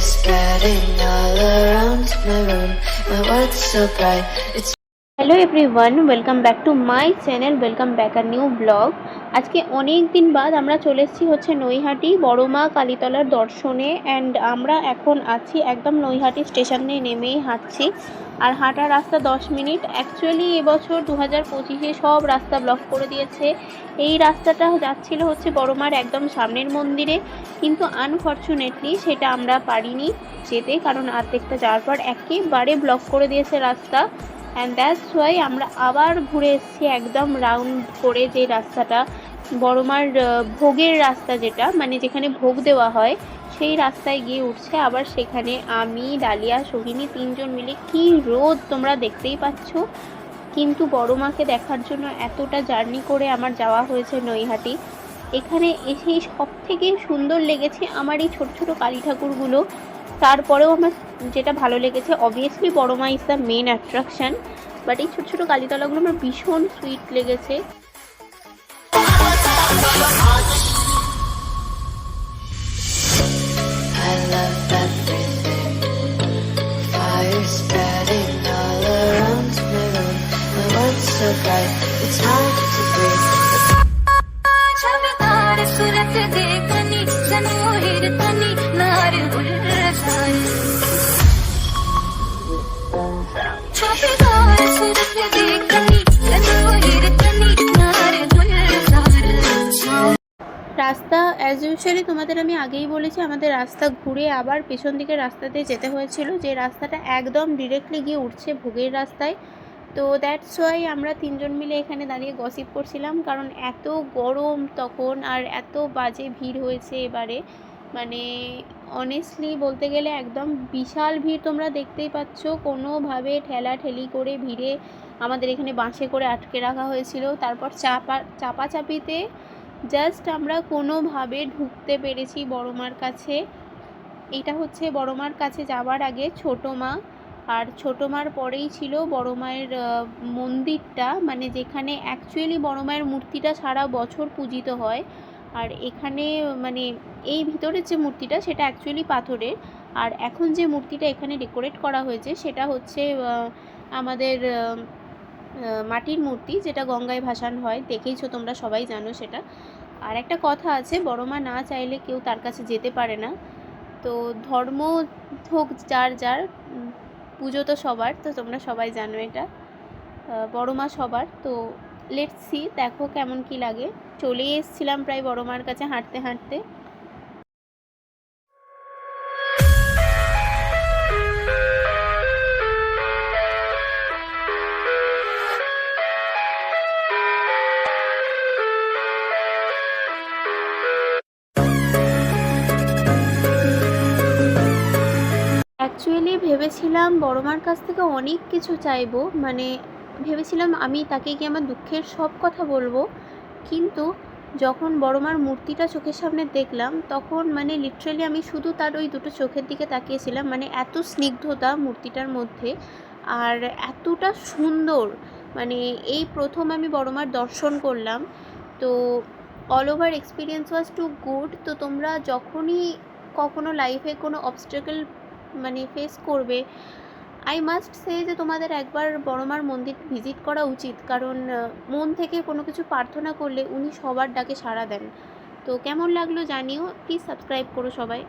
spreading all around my room. My world's so bright, it's hello everyone welcome back to my channel welcome back R new blog আজকে অনেক দিন বাদ আমরা চলে এসেছি হচ্ছে নৈহাটি বড়মা কালীতলার দর্শনে অ্যান্ড আমরা এখন আছি একদম নৈহাটি স্টেশনে নেমেই হাঁটছি। আর হাঁটার রাস্তা দশ মিনিট। অ্যাকচুয়ালি এবছর দু হাজার পঁচিশে সব রাস্তা ব্লক করে দিয়েছে। এই রাস্তাটা যাচ্ছিল হচ্ছে বড়মার একদম সামনের মন্দিরে। কিন্তু আনফর্চুনেটলি সেটা আমরা পারিনি যেতে, কারণ আর্ধেকটা যাওয়ার পর একেবারে ব্লক করে দিয়েছে রাস্তা। অ্যান্ড দ্যাটস ওয়াই আমরা আবার ঘুরে এসেছি একদম রাউন্ড করে যে রাস্তাটা, বড়মার ভোগের রাস্তা যেটা মানে যেখানে ভোগ দেওয়া হয়, সেই রাস্তায় গিয়ে উঠছে। আবার সেখানে আমি, ডালিয়া, সোহিনী তিনজন মিলে কি রোদ তোমরা দেখতেই পাচ্ছ। কিন্তু বড়মাকে দেখার জন্য এতটা জার্নি করে আমার যাওয়া হয়েছে নৈহাটি। এখানে এসেই সব থেকে সুন্দর লেগেছে আমার এই ছোট ছোট কালী ঠাকুরগুলো। তারপরেও আমার যেটা ভালো লেগেছে obviously Boro Maa is the main attraction but এই ছোটো ছোটো কালিতলাগুলো আমার ভীষণ সুইট লেগেছে। So bright, it's hard to breathe. As usually তোমাদের আমি আগেই বলেছি, আমাদের রাস্তা ঘুরে আবার পেছন দিকের রাস্তাতে যেতে হয়েছিল। যে রাস্তাটা একদম ডিরেক্টলি গিয়ে উঠছে ভোগের রাস্তায়। তো দ্যাটস ওয়াই আমরা তিনজন মিলে এখানে দাঁড়িয়ে গসিপ করছিলাম, কারণ এত গরম তখন আর এত বাজে ভিড় হয়েছে এবারে। মানে অনেস্টলি বলতে গেলে একদম বিশাল ভিড় তোমরা দেখতেই পাচ্ছ। কোনোভাবে ঠেলা ঠেলি করে ভিড়ে আমাদের এখানে বাঁশে করে আটকে রাখা হয়েছিল। তারপর চাপা, চাপাচাপিতে জাস্ট আমরা কোনোভাবে ঢুকতে পেরেছি বড় মার কাছে। এটা হচ্ছে বড় মার কাছে যাওয়ার আগে ছোটো মা। আর ছোটো মার পরেই ছিল বড় মায়ের মন্দিরটা। মানে যেখানে অ্যাকচুয়ালি বড় মায়ের মূর্তিটা সারা বছর পূজিত হয়। আর এখানে মানে এই ভিতরের যে মূর্তিটা সেটা অ্যাকচুয়ালি পাথরের। আর এখন যে মূর্তিটা এখানে ডেকোরেট করা হয়েছে সেটা হচ্ছে আমাদের মাটির মূর্তি যেটা গঙ্গায় ভাসান হয়, দেখেইছো তোমরা সবাই জানো সেটা। আর একটা কথা আছে, বড় মা না চাইলে কেউ তার কাছে যেতে পারে না। তো ধর্ম হোক যার যার পুজো তো সবার, তো তোমরা সবাই জানো এটা। বড় মা সবার। তো লেটস দেখো কেমন কি লাগে। চলেই এসছিলাম প্রায় বড় মার কাছে হাঁটতে হাঁটতে। ভেবেছিলাম বড় মার কাছ থেকে অনেক কিছু চাইব। মানে ভেবেছিলাম আমি তাকে গিয়ে আমার দুঃখের সব কথা বলব। কিন্তু যখন বড় মার মূর্তিটা চোখের সামনে দেখলাম, তখন মানে লিটারালি আমি শুধু তার ওই দুটো চোখের দিকে তাকিয়েছিলাম। মানে এত স্নিগ্ধতা মূর্তিটার মধ্যে আর এতটা সুন্দর। মানে এই প্রথম আমি বড় মার দর্শন করলাম। তো overall experience was too good তো তোমরা যখনই কখনো লাইফে কোনো অবস্টেকেল মানে ফেস করবে। আই মাস্ট সে যে তোমাদের একবার বড়মার মন্দির ভিজিট করা উচিত। কারণ মন থেকে কোনো কিছু প্রার্থনা করলে উনি সবার ডাকে সাড়া দেন। তো কেমন লাগল জানিও। প্লিজ সাবস্ক্রাইব করো সবাই।